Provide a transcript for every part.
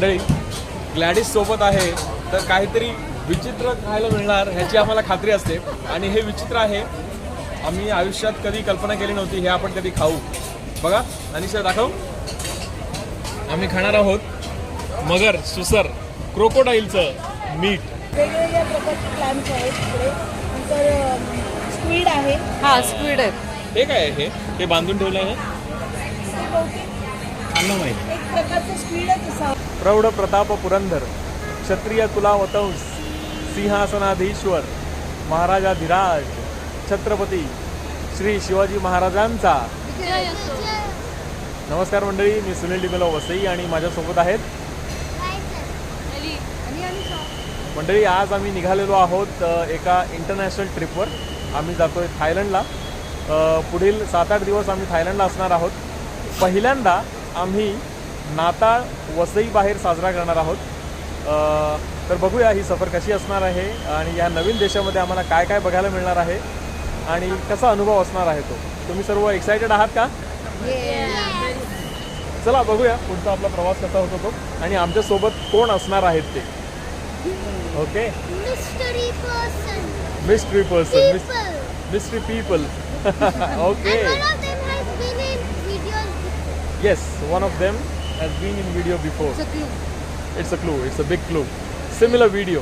मंडळी ग्लॅडिस सोबत आहे तर काहीतरी विचित्र खायला मिळणार ह्याची आम्हाला खात्री असते. आणि हे विचित्र आहे आम्ही आयुष्यात कधी कल्पना केली नव्हती हे आपण कधी खाऊ. बघा अनिशा दाखव. आम्ही खाणार आहोत मगर सुसर क्रोकोडाईलचं मीठ. वेगवेगळ्या प्रकारचे क्लॅम्स आहेत तिकडे. नंतर स्क्वीड आहे. हा स्क्विड आहेत हे काय आहे हे? हे बांधून ठेवलं आहे ते बहुतेक अन्न माहिती. एक प्रकारचं स्क्वीडच असा प्रौढ प्रताप पुरंदर क्षत्रिय कुलावतंस सिंहासनाधीश्वर महाराजाधिराज छत्रपती श्री शिवाजी महाराजांचा. नमस्कार मंडळी मी सुनील डिमेलो वसई आणि माझ्यासोबत आहेत. मंडळी आज आम्ही निघालेलो आहोत एका इंटरनॅशनल ट्रिपवर आम्ही जातोय थायलंडला. पुढील सात आठ दिवस आम्ही थायलंडला असणार आहोत. पहिल्यांदा आम्ही नाताळ वसई बाहेर साजरा करणार आहोत. तर बघूया ही सफर कशी असणार आहे आणि या नवीन देशामध्ये आम्हाला काय काय बघायला मिळणार आहे आणि कसा अनुभव असणार आहे तो. तुम्ही सर्व एक्सायटेड आहात का? चला बघूया पुढचा आपला प्रवास कसा होतो तो आणि आमच्यासोबत कोण असणार आहेत ते. Okay. Mystery person. Mystery people okay And one of them. Has been in videos before. In video before it's a clue it's a big clue similar video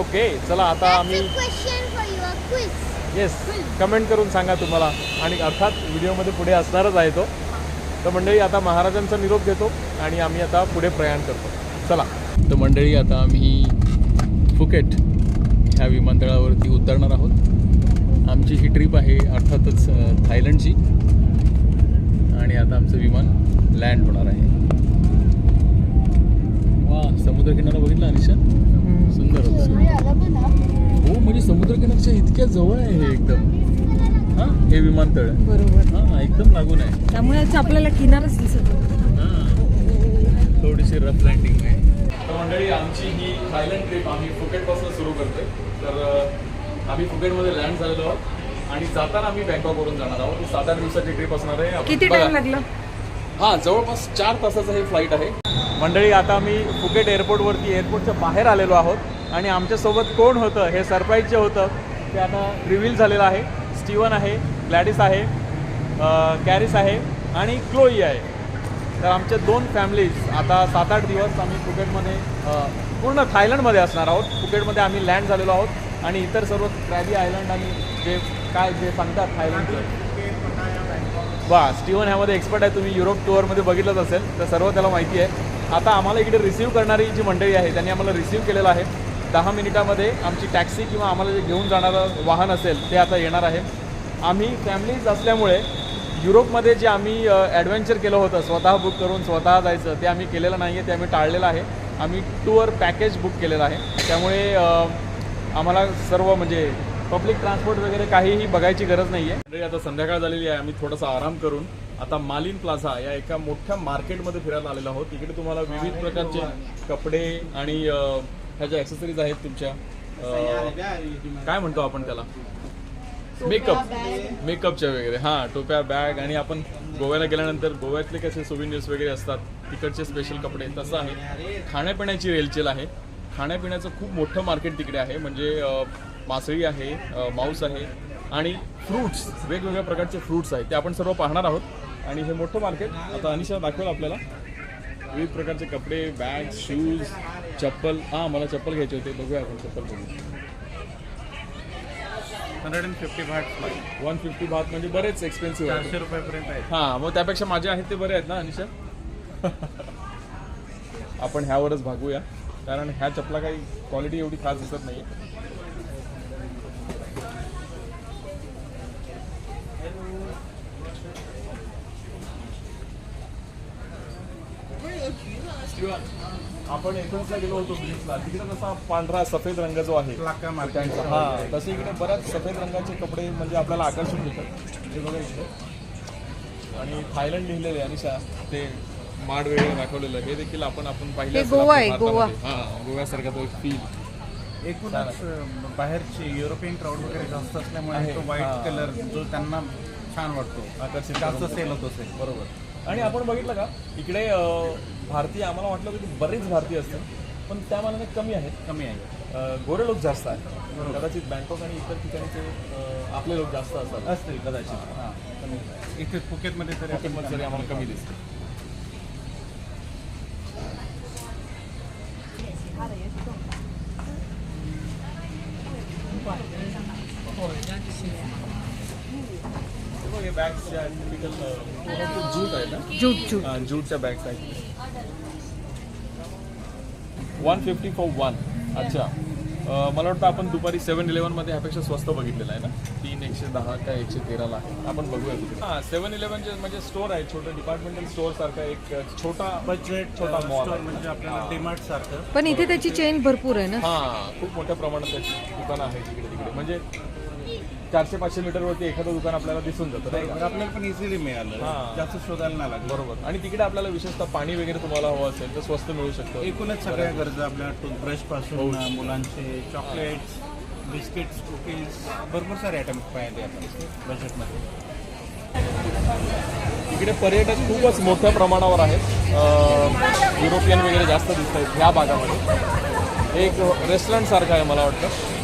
okay चला आता That's आम्ही a question for you, a quiz. Yes comment करून सांगा तुम्हाला. आणि अर्थात व्हिडिओमध्ये पुढे असणारच आहे तो. तर मंडळी आता महाराजांचा निरोप घेतो आणि आम्ही आता पुढे प्रयाण करतो. चला. तर मंडळी आता आम्ही फुकेट ह्या विमानतळावरती उतरणार आहोत. आमची ही ट्रिप आहे अर्थातच थायलंडची. आणि आता आमचं विमान लँड होणार आहे. वा समुद्रकिनारा बघितला अनिशा सुंदर होतं. हो म्हणजे समुद्रकिनारच्या इतक्या जवळ आहे हे एकदम. हा हे विमानतळ. बरोबर. हा एकदम लागून आहे. त्यामुळेच आपल्याला किनारच दिसत. थोडीशी रफ लँडिंग आहे. मंडळी आमची ही थायलंड ट्रिप आम्ही फुकेटपासून सुरू करतोय. तर आम्ही फुकेटमध्ये लँड झालेलो आहोत. आणि जाताना आम्ही बँकॉकवरून जाणार आहोत. सात आठ दिवसाची ट्रिप असणार आहे. किती. टाइम लागला? हा जवळपास चार तासाचं हे फ्लाईट आहे. मंडळी आता आम्ही फुकेट एअरपोर्टवरती एअरपोर्टच्या बाहेर आलेलो आहोत. आणि आमच्यासोबत कोण होतं हे सरप्राईज जे होतं ते आता रिव्हील झालेलं आहे. स्टीवन आहे ग्लॅडिस आहे कॅरिस आहे आणि क्लोई आहे. तर आमच्या दोन फॅमिलीज आता सात आठ दिवस आम्ही फुकेटमध्ये पूर्ण थायलंडमध्ये असणार आहोत. फुकेटमध्ये आम्ही लँड झालेलो आहोत. आणि इतर सर्व क्रॅबी आयलंड आणि जे काय जे सांगतात थायलंडचं वा स्टीवन ह्यामध्ये एक्सपर्ट आहे तुम्ही युरोप टूरमध्ये बघितलंच असेल. तर सर्व त्याला माहिती आहे. आता आम्हाला इकडे रिसीव्ह करणारी जी मंडळी आहे त्यांनी आम्हाला रिसीव्ह केलेलं आहे. दहा मिनिटामध्ये आमची टॅक्सी किंवा आम्हाला जे घेऊन जाणारं वाहन असेल ते आता येणार आहे. आम्ही फॅमिलीज असल्यामुळे युरोपमध्ये जे आम्ही ॲडव्हेंचर केलं होतं स्वतः बुक करून स्वतः जायचं ते आम्ही केलेलं नाही आहे ते आम्ही टाळलेलं आहे. आम्ही टूअर पॅकेज बुक केलेलं आहे. त्यामुळे आम्हाला सर्व म्हणजे पब्लिक ट्रान्सपोर्ट वगैरे काहीही बघायची गरज नाही आहे आता संध्याकाळ झालेली आहे. आम्ही थोडासा आराम करून आता मालिन प्लाझा या एका मोठ्या मार्केटमध्ये फिरायला आलेलो आहोत. तिकडे तुम्हाला विविध प्रकारचे कपडे आणि ह्या ज्या ॲक्सेसरीज आहेत तुमच्या काय म्हणतो आपण त्याला? मेकअप मेकअपच्या वगैरे. हां टोप्या बॅग आणि आपण गोव्याला गेल्यानंतर गोव्यातले कसे सुविनियर्स वगैरे असतात तिकडचे स्पेशल कपडे तसं आहे. खाण्यापिण्याची रेलचेल आहे. खाण्यापिण्याचं खूप मोठं मार्केट तिकडे आहे. म्हणजे मासळी आहे मांस आहे आणि फ्रूट्स वेगवेगळ्या प्रकारचे फ्रूट्स आहेत ते आपण सर्व पाहणार आहोत. आणि हे मोठं मार्केट आता अनिशा दाखवेल आपल्याला. विविध प्रकारचे कपडे बॅग शूज चप्पल. हां मला चप्पल घ्यायचे होते. बघूया आपण चप्पल बघू. Hundred and fifty flight one fifty भात म्हणजे बरेच एक्सपेन्सिव्ह आहे चारशे रुपयापर्यंत आहे हा मग त्यापेक्षा माझे आहेत ते बरे आहेत ना अनिशा? आपण ह्यावरच भागूया. कारण ह्या चपला काही क्वालिटी एवढी खास दिसत नाही आपण एथन्सला गेलो होतो बीचला तिकडे कसा पांढरा सफेद रंग जो आहे त्यांचा. हा तसे इकडे बऱ्याच सफेद रंगाचे कपडे म्हणजे आपल्याला आकर्षून देतात हे बघा इकडे. आणि थायलंड लिहिलेले आणि ते माड वगैरे दाखवलेलं. हे देखील आपण आपण पाहिलं गोवा आहे, गोवा. हा गोव्यासारखा तो फील एकूणच बाहेरचे युरोपियन क्राऊड वगैरे जास्त. असल्यामुळे तो. व्हाईट कलर जो त्यांना छान वाटतो. आकर्षित जास्त सेल होतो सेल बरोबर. आणि आपण बघितलं का? इकडे भारतीय आम्हाला वाटलं होतं की बरेच भारतीय असतील पण त्या मानाने कमी आहेत. कमी आहे अं, गोरे लोक जास्त आहेत. कदाचित बँकॉक आणि इतर ठिकाणचे अं, आपले लोक जास्त असतात. असतील कदाचित. हां इथे फुकेतमध्ये तरी किंमत जरी आम्हाला कमी दिसते. हे बघ, हे bags ज्या आहेत, typical, अं, जूट आहे ना जूट जूट हा, जूटच्या बॅग्स आहेत वन फिफ्टी फॉर वन अच्छा. मला वाटतं आपण दुपारी सेवन इलेव्हनमध्ये ह्यापेक्षा स्वस्त बघितलेलं आहे ना? तीन एकशे दहा का एकशे तेराला आहे आपण बघूया तिथे हां सेवन इलेव्हनचे म्हणजे स्टोर आहे छोटं डिपार्टमेंटल स्टोअर सारखं एक छोटा बजेट छोटा स्टोर आहे. म्हणजे आपल्याला डीमार्ट सारखं. पण इथे त्याची चेन भरपूर आहे ना? हां खूप मोठ्या प्रमाणात त्याची दुकानं आहेत तिकडे तिकडे म्हणजे चारशे पाचशे मीटरवरती एखादं दुकान आपल्याला दिसून जातं नाही का? आपल्याला पण इझिली मिळालं. हां. जास्त शोधायला नाही लागलं. बरोबर. आणि तिकडे आपल्याला विशेषतः पाणी वगैरे तुम्हाला हवं असेल तर स्वस्त मिळू शकतं. एकूणच सगळ्या गरजा आपल्या टूथब्रशपासून मुलांचे चॉकलेट्स बिस्किट्स कुकीज भरपूर सारे आयटम पाहिले आपण बजेटमध्ये इकडे पर्यटक खूपच मोठ्या प्रमाणावर आहेत. अं, युरोपियन वगैरे जास्त दिसत आहेत ह्या भागामध्ये. एक रेस्टॉरंट सारखं आहे मला वाटतं.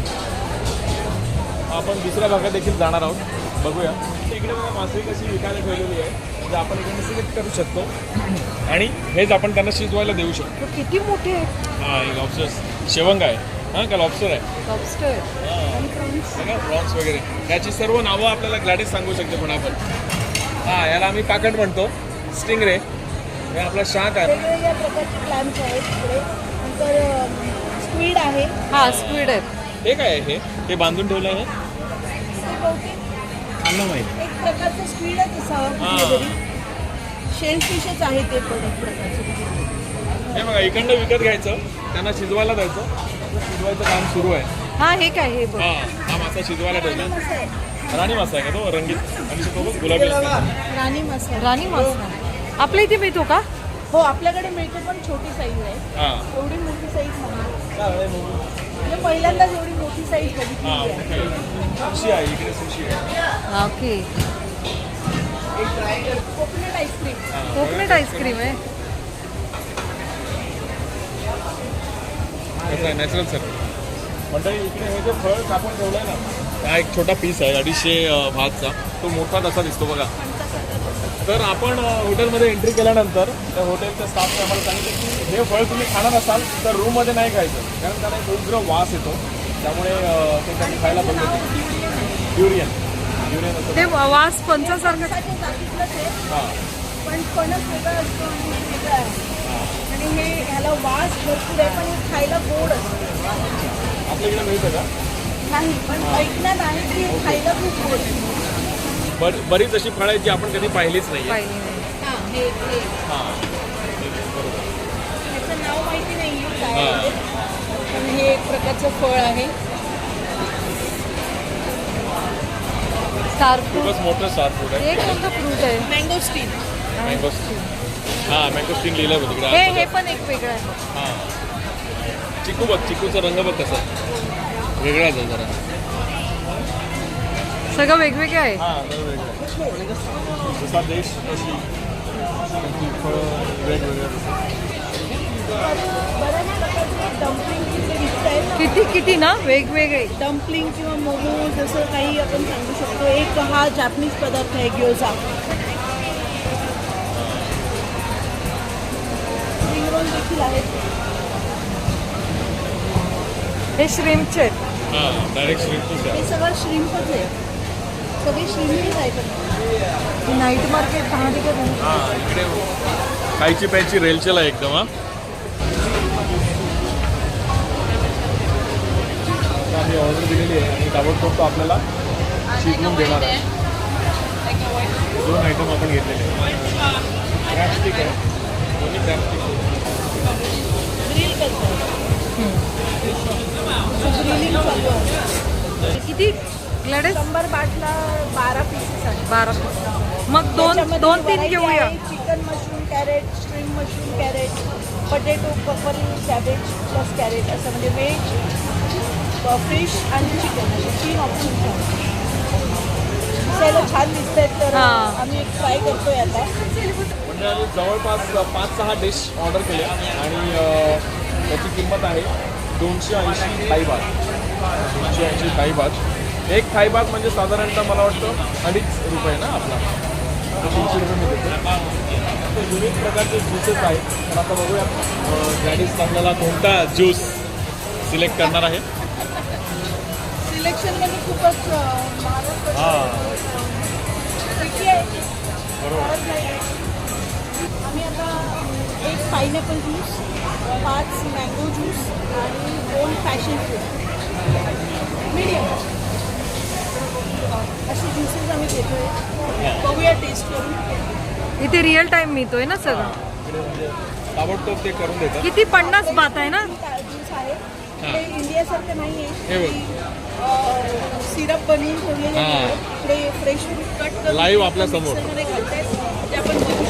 आपण दुसऱ्या भागात देखील जाणार आहोत. बघूया. इकडे बघा मासळी कशी विकायला ठेवलेली आहे. म्हणजे आपण इकडे सिलेक्ट करू शकतो. आणि हेच आपण त्यांना शिजवायला देऊ शकतो. किती मोठे आहे हां हे लॉबस्टर शेवंग आहे. हां का लॉबस्टर आहे? लॉबस्टर प्रॉन्स वगैरे? याची सर्व नावं आपल्याला ग्लॅडिस सांगू शकते पण आपण. हां याला आम्ही काकड म्हणतो. स्टिंग रे हे आपला शाक आहे. वेगवेगळ्या प्रकारचे क्लॅम्स आहेत इकडे. नंतर स्क्वीड आहे. हा स्क्विड आहेत हे काय आहे हे बांधून ठेवलं आहे? बहुतेक एक प्रकारचं स्क्वीडच असावं हां. कुठलं तरी. शेल फिशच आहे ते पण एक प्रकारचं. हे बघा इकडनं विकत घ्यायचं त्यांना शिजवायला द्यायचं. शिजवायचं काम सुरू आहे. हा हे काय हे बघ. हा हा मासा शिजवायला ठेवला. मस्त आहे. राणी मासा आहे का तो? रंगीत. आणि सोबत गुलाबी असतो राणी मसाला राणी मासा. आपल्या इथे मिळतो का? हो आपल्याकडे मिळतो पण छोटी साईज आहे. हा. एवढी मोठी साईज नाही म्हणजे पहिल्यांदाच एवढी मोठी साईज बघितली हा आहे. सुशी आहे इकडे सुशी आहे. Okay. Coconut ice cream coconut ice cream आहे. नॅचरल सर मंडळी इकडे हे जे फळ कापून ठेवलं आहे ना हा एक छोटा पीस आहे अडीचशे भातचा. तो मोठा तसा दिसतो बघा. तर आपण हॉटेलमध्ये एंट्री केल्यानंतर त्या हॉटेलच्या स्टाफने आम्हाला सांगितलं की हे फळ तुम्ही खाणार असाल तर रूममध्ये नाही खायचं. कारण त्याला एक उग्र वास येतो. त्यामुळे ते त्यांनी खायला बंद केलं. ड्युरियन ड्युरियन असं. ते वास पंचासारखं हां. पण वेगळा असतो आणि हे वेगळं आहे. आणि हे ह्याला वास भरपूर आहे पण हे खायला गोड असतं. आपल्या इकडे मिळतं का? नाही पण ऐकण्यात आहे की खायला खूप गोड आहे. बर बरीच अशी फळं आहेत जी आपण कधी पाहिलीच नाही. हां हे हे. हां. ह्याचं नाव माहिती नाही आहे काय हां. आहे ते. पण हे एक प्रकारचं फळ आहे. स्टार फ्रूट मोठं स्टार फूड आहे. हे कोणतं फ्रूट आहे. मँगो स्टीन मँगो हां मँगो लिहिलं होतं तिकडे. हे आतमध्ये. हे पण एक वेगळं आहे. हां. चिकू बघ चिकूचा रंग बघ कसा. वेगळाच आहे जरा. सगळं वेगवेगळं आहे. हां जसा देश तशी त्यांची फळं वेगवेगळ्या किती किती ना? वेगवेगळे. डम्पलिंग किंवा मोमो जसं काही आपण सांगू शकतो. एक हा जापनीज पदार्थ आहे ग्योजा स्प्रिंग रोल देखील आहेत हे श्रिम्पचे आहेत. हां डायरेक्ट हे सगळं श्रीम्पच आहे. सगळे आहेत. नाईट मार्केट ठिकाणी हां इकडे खायची प्यायची रेलचेल आहे एकदम हां. आम्ही ऑर्डर दिलेली आहे. आणि ताबडतोब तो आपल्याला शिजवून देणार आहे. दोन आयटम आपण घेतलेले क्रॅपस्टिक आहे. दोन्ही क्रॅपस्टिक किती? ग्लॅडेस शंभर बाटला बारा पीसेस आहेत. बारा मग दोन दोन तीन घेऊया. Chicken mushroom carrot string mushroom carrot potato purple cabbage plus carrot असं म्हणजे व्हेज फिश आणि चिकन असे तीन ऑप्शन दिसायला छान दिसत आहेत तर हां. आम्ही एक ट्राय करतोय आता. मंडळी मंडळाने जवळपास पाच सहा डिश ऑर्डर केले. आणि त्याची किंमत आहे दोनशे ऐंशी थाईबाग दोनशे ऐंशी थाईबाग एक थाईबाग म्हणजे साधारणतः मला वाटतं अडीच रुपये ना आपला. तीनशे रुपये मी देतो. विविध प्रकारचे ज्युसेस आहेत. तर आता बघूया गॅडीस आपल्याला कोणता ज्यूस सिलेक्ट करणार आहे? सिलेक्शनमध्ये खूपच हां. आहे. आम्ही आता एक पायनॅपल ज्यूस पाच मँगो ज्यूस आणि दोन पॅशन फ्रूट मीडियम असे ज्युसेस आम्ही घेतोय. बघूया टेस्ट करून. इथे रिअल टाइम मिळतोय ना सगळं? म्हणजे ताबडतोब ते करून देतात. किती पन्नास बात आहे ना? ज्यूस आहे? ते इंडियासारखं नाही हे आहे बघ. सिरप बनवून ठेवलेले हां. इकडे फ्रेश कट Live आपल्यासमोर. ते आपण शकतो.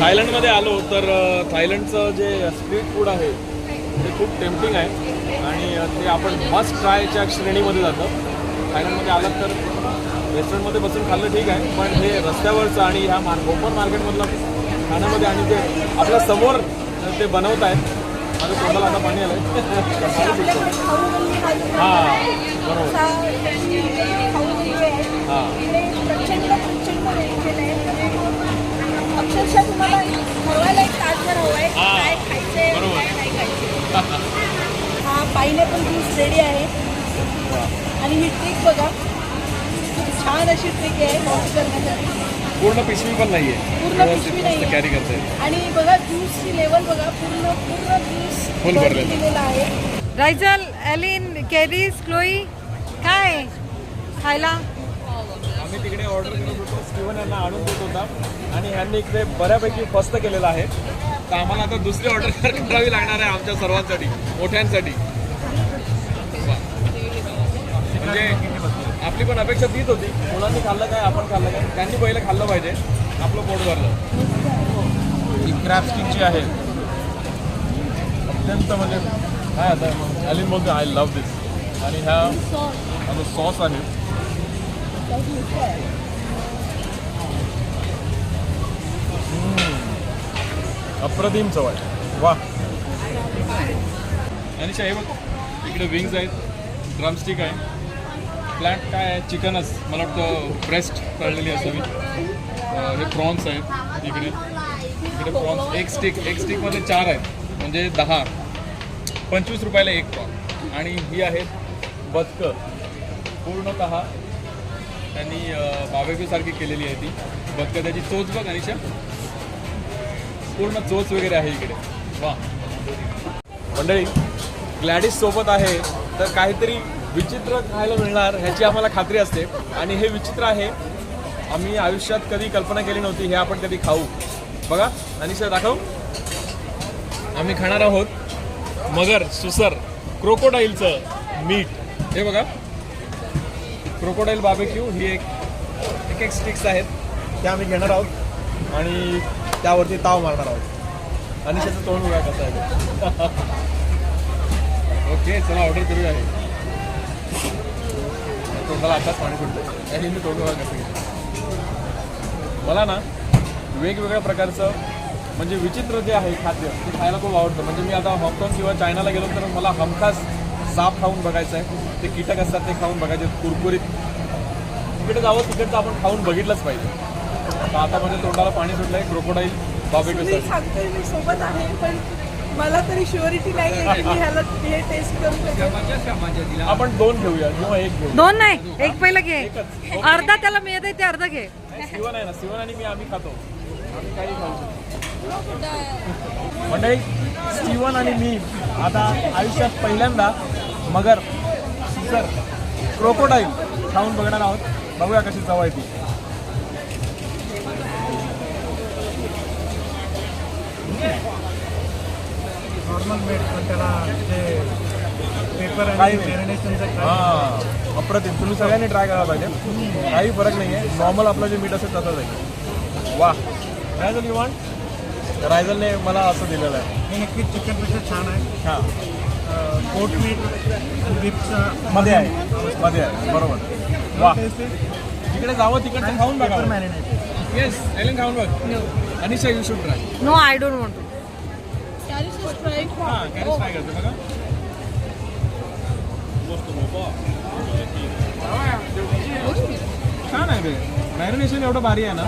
थायलंडमध्ये आलो तर थायलंडचं जे स्ट्रीट फूड आहे ते खूप टेम्पटिंग आहे. आणि ते आपण मस्ट ट्रायच्या श्रेणीमध्ये जातं. थायलंडमध्ये आलं तर रेस्टॉरंटमध्ये बसून खाल्लं ठीक आहे पण हे रस्त्यावरचं आणि ह्या मार ओपन मार्केटमधलं खाण्यामध्ये आणि ते आपल्यासमोर ते बनवत आहेत माझं तोंडाला आता पाणी आलं आहे हां बरोबर. हां. अक्षरशः तुम्हाला ठरवायला एक तास जर हवा आहे हां. काय खायचंय बरोबर. काय नाही खायचंय हा पायनॅपल ज्यूस रेडी आहे. आणि ही ट्रिक बघा. खूप छान अशी ट्रिक आहे करण्यासाठी पूर्ण पिशवी पण नाही पूर्ण आहे पिशवी नाही कॅरी करता आणि बघा ज्यूसची लेवल बघा. पूर्ण पूर्ण ज्यूस Full भरलेलं. आहे. रायझल एलिन कॅरीज क्लोई काय? खायला? आम्ही तिकडे ऑर्डर करत होतो. स्टीवन यांना आणून देत होता. आणि ह्यांनी इकडे बऱ्यापैकी फस्त केलेलं आहे. तर आम्हाला आता दुसरी ऑर्डर करावी लागणार आहे आमच्या सर्वांसाठी मोठ्यांसाठी. म्हणजे आपली पण अपेक्षा तीच होती. मुलांनी खाल्लं काय आपण खाल्लं काय? त्यांनी पहिलं खाल्लं पाहिजे. आपलं पोट भरलं. ही क्रॅप आहे अत्यंत म्हणजे काय आता अलिन बोलतो आय लव्ह दिस आणि ह्या जो सॉस आहे. अप्रतिम चव आहे. वा आणि हे बघ. इकडे विंग्स आहेत ड्रमस्टिक आहे. फ्लॅट काय आहे? चिकनच मला वाटतं ब्रेस्ट कळलेली असावी. हे प्रॉन्स आहेत इकडे. इकडे प्रॉन्स एक स्टिक एक स्टिकमध्ये चार आहेत. म्हणजे दहा. पंचवीस रुपयाला एक प्रॉन आणि ही आहेत बदकं. पूर्णतः त्यांनी बाबेक्यू केलेली आहे ती. बदकं त्याची चोच बघ अनिशा. पूर्ण चोच वगैरे आहे इकडे. वा मंडळी ग्लॅडिस सोबत आहे तर काहीतरी विचित्र खायला मिळणार ह्याची आम्हाला खात्री असते. आणि हे विचित्र आहे आम्ही आयुष्यात कधी कल्पना केली नव्हती हे आपण कधी खाऊ. बघा अनिशा दाखव. आम्ही खाणार आहोत मगर सुसर क्रोकोडाईलचं मीठ. हे बघा. क्रोकोडाईल बाबेक्यू ही एक एक एक स्टिक्स आहेत. त्या आम्ही घेणार आहोत. आणि त्यावरती ताव मारणार आहोत. आणि त्याचं तोंड बघा कसं आहे ओके चला ऑर्डर करूया. हे तोंडाला आताच पाणी सुटतं आणि मी तोंड बघा कसं घेतो मला ना वेगवेगळ्या प्रकारचं म्हणजे विचित्र जे आहे खाद्य ते खायला खूप आवडतं. म्हणजे मी आता हाँगकाँग किंवा चायनाला गेलो तर मला हमखास साप खाऊन बघायचं आहे. ते कीटक असतात ते खाऊन बघायचे कुरकुरीत. तिकडे जावं तिकडचं आपण खाऊन बघितलंच पाहिजे. आता म्हणजे तोंडाला पाणी सुटलं आहे क्रोकोडाईल सांगतोय मी सोबत आहे पण मला तरी शुअरिटी नाही आहे की मी ह्याला हे टेस्ट करू आपण दोन घेऊया किंवा एक घेऊ दोन नाही एक पहिलं घे. अर्धा त्याला मिळत आहे ते अर्धा घे. सिवन आहे ना सिवन आणि मी आम्ही खातो. आम्ही काही खाऊ शकतो मंडळी स्टीवन आणि मी आता आयुष्यात पहिल्यांदा मगर सर क्रोकोडाईल खाऊन बघणार आहोत. बघूया कशी चव आहे ती. नॉर्मल मेड पण त्याला ते पेपर काही आणि नाही. मॅरिनेशनचं हां अप्रतिम तुम्ही सगळ्यांनी ट्राय करायला पाहिजे. काही फरक नाही आहे नॉर्मल आपलं जे मीठ असेल तसंच आहे. वा रायझल यू वॉन्ट रायझलने मला असं दिलेलं आहे. हे नक्कीच चिकनपेक्षा छान आहे. हां. पोट मीट बीफचं मध्ये आहे. मध्ये आहे. बरोबर. वा तिकडे जावं तिकडचं खाऊन पेपर बघा मॅरिनेट येस एलन खाऊन बघ. Anisha you should try no I don't हाँ छान आहे ते मॅरिनेशन एवढं भारी आहे ना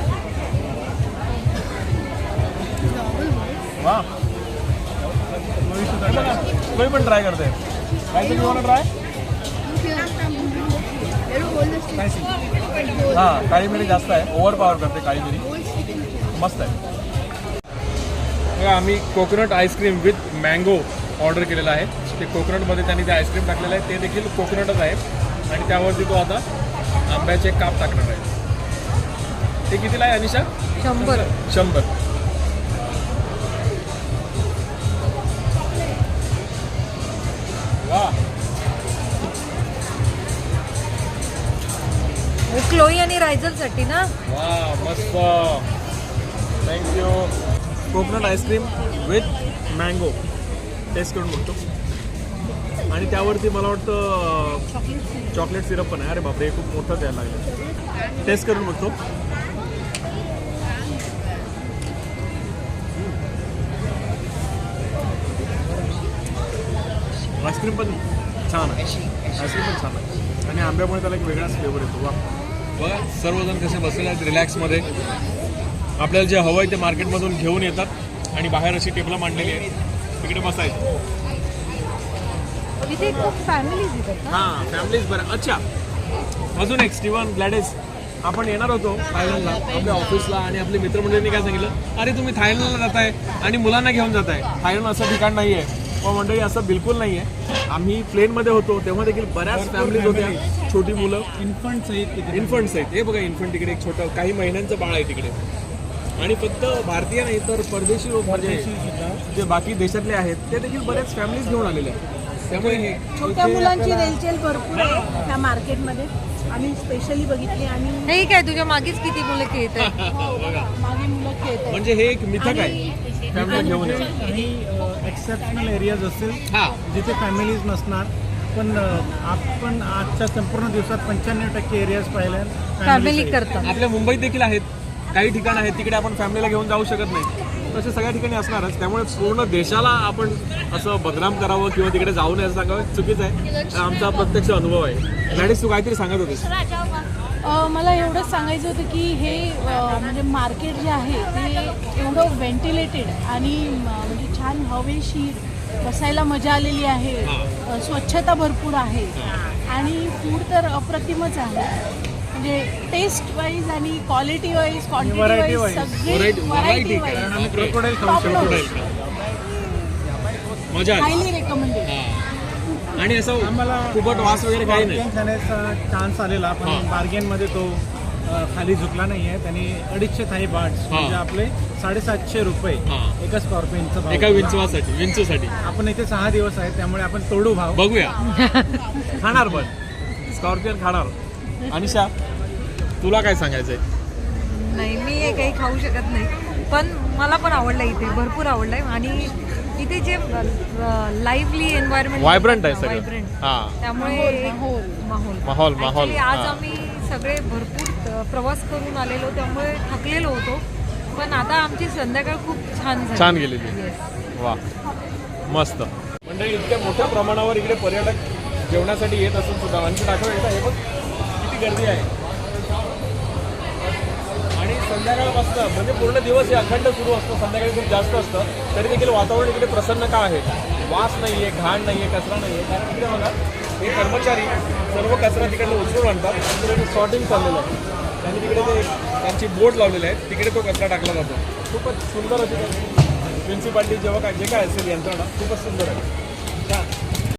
हे बघा, पण ट्राय करते काय तुम्ही ट्राय हाँ काळी मिरी जास्त आहे ओव्हर पॉवर करते काळी मिरी मस्त आहे बघा आम्ही coconut ice cream with mango order केलेलं आहे. ते कोकोनटमध्ये त्यांनी ते आईस्क्रीम टाकलेलं आहे ते देखील कोकोनटच आहे. आणि त्यावरती तो आता आंब्याचे काप टाकणार आहे. ते कितीला आहे अनिशा? शंभर. शंभर. वा. क्लोई आणि रायझलसाठी ना? वा मस्त. Thank you coconut ice cream with mango taste करून बघतो. आणि त्यावरती मला वाटतं चॉकलेट सिरप पण आहे. अरे बापरे खूप मोठं द्यायला लागलं. टेस्ट करून बघतो. आईस्क्रीम पण छान आहे. आईस्क्रीम पण छान आहे. आणि आंब्यामुळे त्याला एक वेगळाच फ्लेवर येतो. वा बघा सर्वजण कसे बसलेले आहेत रिलॅक्समध्ये आपल्याला जे हवं आहे ते मार्केटमधून घेऊन येतात आणि बाहेर अशी टेबलं मांडलेली आहेत. तिकडे बसायचं. इथे खूप फॅमिलीज येतात ना? हां फॅमिलीज बरं. अच्छा. अजून एक स्टीवन ग्लॅडेस आपण येणार होतो थायलंडला आपल्या ऑफिसला आणि आपल्या मित्रमंडळींनी काय सांगितलं? अरे तुम्ही थायलंडला जाताय आणि मुलांना घेऊन जाताय. थायलंड असं ठिकाण नाही आहे पण मंडळी असं बिलकुल नाही आहे आम्ही प्लेनमध्ये होतो तेव्हा देखील बऱ्याच फॅमिलीज होत्या. छोटी मुलं. इन्फंट सहित तिथे इन्फंट्स आहेत. हे बघा इन्फंट तिकडे एक छोटं काही महिन्यांचं बाळ आहे तिकडे. आणि फक्त भारतीय नाही तर परदेशी लोक म्हणजे जे बाकी देशातले आहेत ते देखील बऱ्याच फॅमिलीज घेऊन आलेले आहेत. त्यामुळे हे छोट्या मुलांची रेलचेल भरपूर आहे त्या मार्केटमध्ये. आम्ही स्पेशली बघितली आणि नाही काय तुझ्या मागेच किती मुलं खेळत बघा. मागे मुलं खेळत आहेत. म्हणजे हे एक मिथक आहे. काही एक्सेप्शनल एरियाज असतील हा. जिथे फॅमिलीज नसणार पण आपण आजच्या संपूर्ण दिवसात पंच्याण्णव टक्के एरियाज पाहिले फॅमिली करतात. आपल्या मुंबईत देखील आहेत. काही ठिकाण आहेत तिकडे आपण फॅमिलीला घेऊन जाऊ शकत नाही. तसे सगळ्या ठिकाणी असणारच. त्यामुळे पूर्ण देशाला आपण असं बदनाम करावं किंवा तिकडे जाऊ नये असं सांगावं. चुकीचं आहे. आमचा प्रत्यक्ष अनुभव आहे. मॅडीस तू काहीतरी सांगत होतीस. मला एवढंच सांगायचं होतं की हे म्हणजे मार्केट जे आहे ते एवढं व्हेंटिलेटेड आणि म्हणजे छान हवेशीर बसायला मजा आलेली आहे. स्वच्छता भरपूर आहे. आणि फूड तर अप्रतिमच आहे. म्हणजे टेस्ट वाईज आणि quality wise quantity variety wise wise. सगळे Variety- variety variety. Wise crocodile खाऊ शकतो. मजा आली. हायली रेकमेंडेड हा. आणि असं आम्हाला फुकट वास वगैरे काही नाही. bargain खाण्याचा चान्स आलेला हा. पण बार्गेनमध्ये तो अ, खाली झुकला नाही आहे त्यांनी अडीचशे थाई बाट्स म्हणजे आपले साडेसातशे रुपये हा. एका स्कॉर्पियनचं भाव. एका विंचवासाठी विंचूसाठी. आपण इथे सहा दिवस आहेत त्यामुळे आपण तोडू भाव. बघूया. खाणार पण. स्कॉर्पियन खाणार. अनिशा? तुला काय सांगायचंय? नाही मी हे काही खाऊ शकत नाही. पण मला पण आवडलं इथे भरपूर आवडलंय. आणि इथे जे लाईव्हली एन्व्हायरमेंट Vibrant आहे सगळं. हा. त्यामुळे एक माहोल. माहोल. माहोल Actually आज हा. आम्ही सगळे भरपूर अ, प्रवास करून आलेलो त्यामुळे थकलेलो होतो. पण आता आमची संध्याकाळ खूप छान झाली. छान गेलेली. Yes. वा. मस्त. मंडळी इतक्या मोठ्या प्रमाणावर इकडे पर्यटक जेवणासाठी येत असून सुद्धा आणखी दाखव एकदा हे बघ किती गर्दी आहे. संध्याकाळपासून म्हणजे पूर्ण दिवस हे अखंड सुरू असतं संध्याकाळी खूप जास्त असतं. तरी देखील वातावरण इकडे प्रसन्न का आहे? वास नाही आहे घाण नाही आहे कचरा नाही आहे कारण तिकडे बघा हे कर्मचारी सर्व कचरा तिकडे उचलून आणतात. तिकडे सॉर्टिंग चाललेलं आहे. त्यांनी तिकडे ते त्यांची बोट लावलेले आहेत तिकडे तो कचरा टाकला जातो. खूपच सुंदर अशी म्युन्सिपाल्टी जेव्हा काय जे काय असेल यंत्रणा खूपच सुंदर आहे.